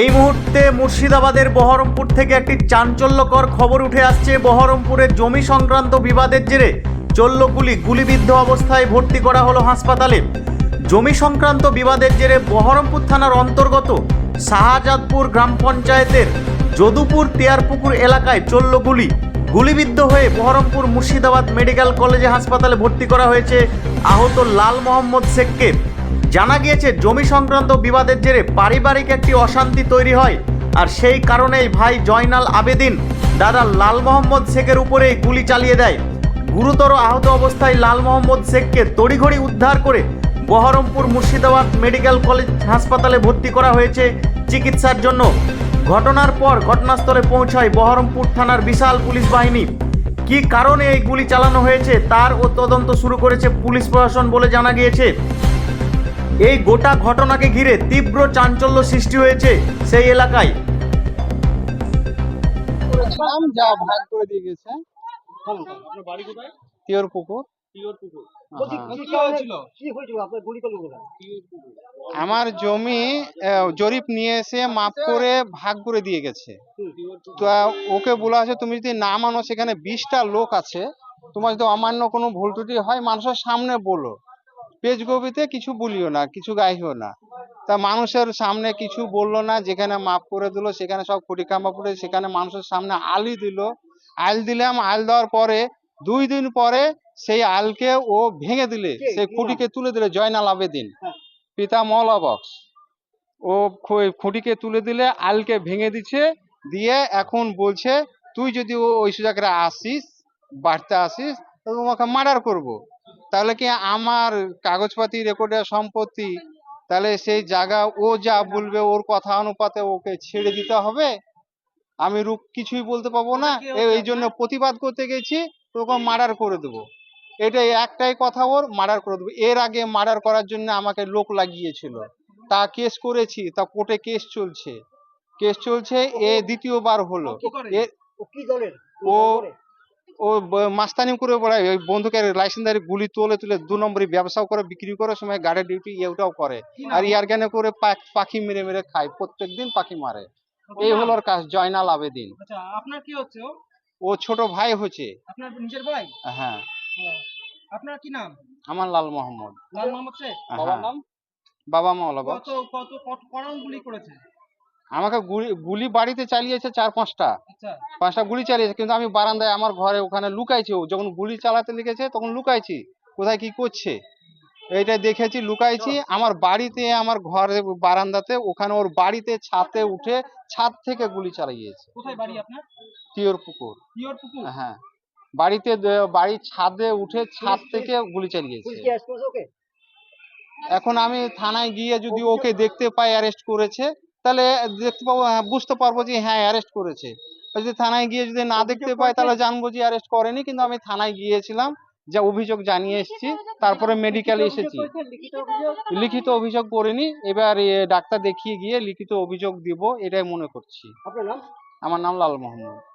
এই মুহূর্তে মুর্শিদাবাদের বহরমপুর থেকে একটি চাঞ্চল্যকর খবর উঠে আসছে। বহরমপুরের জমি সংক্রান্ত বিবাদের জেরে চলল গুলি গুলিবিদ্ধ অবস্থায় ভর্তি করা হলো হাসপাতালে। জমি সংক্রান্ত বিবাদের জেরে বহরমপুর থানার অন্তর্গত শাহজাদপুর গ্রাম পঞ্চায়েতের যদুপুর তিয়ারপুকুর এলাকায় চলল গুলি গুলিবিদ্ধ হয়ে বহরমপুর মুর্শিদাবাদ মেডিকেল কলেজে হাসপাতালে ভর্তি করা হয়েছে আহত লাল মোহাম্মদ শেখকে। জানা গিয়েছে, জমি সংক্রান্ত বিবাদের জেরে পারিবারিক একটি অশান্তি তৈরি হয়। আর সেই কারণেই ভাই জয়নাল আবেদিন দাদা লাল মোহাম্মদ শেখের উপরেই গুলি চালিয়ে দেয়। গুরুতর আহত অবস্থায় লাল মোহাম্মদ শেখকে তড়িঘড়ি উদ্ধার করে বহরমপুর মুর্শিদাবাদ মেডিকেল কলেজ হাসপাতালে ভর্তি করা হয়েছে চিকিৎসার জন্য। ঘটনার পর ঘটনাস্থলে পৌঁছায় বহরমপুর থানার বিশাল পুলিশ বাহিনী। কী কারণে এই গুলি চালানো হয়েছে, তার ও তদন্ত শুরু করেছে পুলিশ প্রশাসন বলে জানা গিয়েছে। এই গোটা ঘটনাকে ঘিরে তীব্র চাঞ্চল্য সৃষ্টি হয়েছে সেই এলাকায়। যা ভাগ করে দিয়ে গেছে। আপনার বাড়ি কোথায়? তিওর পুকুর। তিওর পুকুর। বলছি। কি কি হয়েছিল? কি হয়েছিল? আপনার গুলি করল কোথায়? আমার জমি জরিপ নিয়ে এসে মাপ করে ভাগ করে দিয়ে গেছে। তো ওকে বলা আছে তুমি যদি না মানো সেখানে বিশটা লোক আছে। তোমার যদি অমান্য কোনো ভুল ত্রুটি হয় মানুষের সামনে বলো। পেজ গবিতে কিছু বলিও না কিছু গাইও না। তা মানুষের সামনে কিছু বলল না যেখানে মাপ করে দিল সেখানে সব খুঁটি খাম্বা পড়ে সেখানে মানুষের সামনে আলি দিল। আল দিলাম আল দেওয়ার পরে দুই দিন পরে সেই আলকে ও ভেঙে দিলে সেই খুঁটিকে তুলে দিলে জয়নাল আবেদিন। হ্যাঁ। পিতা বক্স। ও খুঁটিকে তুলে দিলে আলকে ভেঙে দিচ্ছে দিয়ে এখন বলছে তুই যদি ও- ওই সুযোগে আসিস বাড়তে আসিস তোমাকে মার্ডার করব। তাহলে কি আমার কাগজপাতি রেকর্ডের সম্পত্তি তাহলে সেই জায়গা ও যা বলবে ওর কথা অনুপাতে ওকে ছেড়ে দিতে হবে? আমি রুক কিছুই বলতে পারব না। এই জন্য প্রতিবাদ করতে গেছি তোকে মার্ডার করে দেবো। এটাই একটাই কথা ওর মার্ডার করে দেবো। এর আগে মার্ডার করার জন্য আমাকে লোক লাগিয়েছিল। তা কেস করেছি তা কোর্টে কেস চলছে। কেস চলছে এ দ্বিতীয়বার হলো। ও ও মাস্তানি করে বেড়ায় ওই বন্ধুকের লাইসেন্সদারি গুলি তোলে তুলে দু নম্বরই ব্যবসাও করে বিক্রি করে সময় গার্ডের ডিউটি এটাও করে। আর ইয়ার জ্ঞানে করে পাখি মেরে মেরে খায় প্রত্যেক দিন পাখি মারে। এই হলো ওর কাজ জয়নাল আবেদিন। আচ্ছা আপনার কি হচ্ছে ও? ছোট ভাই হচ্ছে। আপনার নিজের ভাই? হ্যাঁ। আপনার কি নাম? আমার লাল মোহাম্মদ। লাল মোহাম্মদ শেখ। হ্যাঁ। বাবা মাওলা কত কত কত গুলি করেছে? আমাকে গুলি বাড়িতে চালিয়েছে চার পাঁচটা। আচ্ছা। পাঁচটা গুলি চালিয়েছে কিন্তু আমি বারান্দায় আমার ঘরে ওখানে লুকাইছি। ও যখন গুলি চালাতে লেগেছে তখন লুকাইছি। কোথায় কি করছে? এইটা দেখেছি লুকাইছি। আমার বাড়িতে আমার ঘরে বারান্দাতে ওখানে ওর বাড়িতে ছাদে উঠে ছাদ থেকে গুলি চালিয়েছে। কোথায় বাড়ি আপনার? টিওর পুকুর। হ্যাঁ। বাড়িতে বাড়ির ছাদে উঠে ছাদ থেকে গুলি চালিয়েছে। এখন আমি থানায় গিয়ে যদি ওকে দেখতে পাই অ্যারেস্ট করেছে তাহলে দেখতে পাবো হ্যাঁ, বুঝতে পারব যে হ্যাঁ অ্যারেস্ট করেছে। যদি থানায় গিয়ে যদি না দেখতে পাই তাহলে জানব যে অ্যারেস্ট করেনি কিন্তু আমি থানায় গিয়েছিলাম যা অভিযোগ জানিয়ে এসেছি। তারপরে মেডিকেল এসেছি। লিখিত অভিযোগ? করিনি। এবার ডাক্তার দেখিয়ে গিয়ে লিখিত অভিযোগ দিব এটাই মনে করছি। আমার নাম লাল মোহাম্মদ।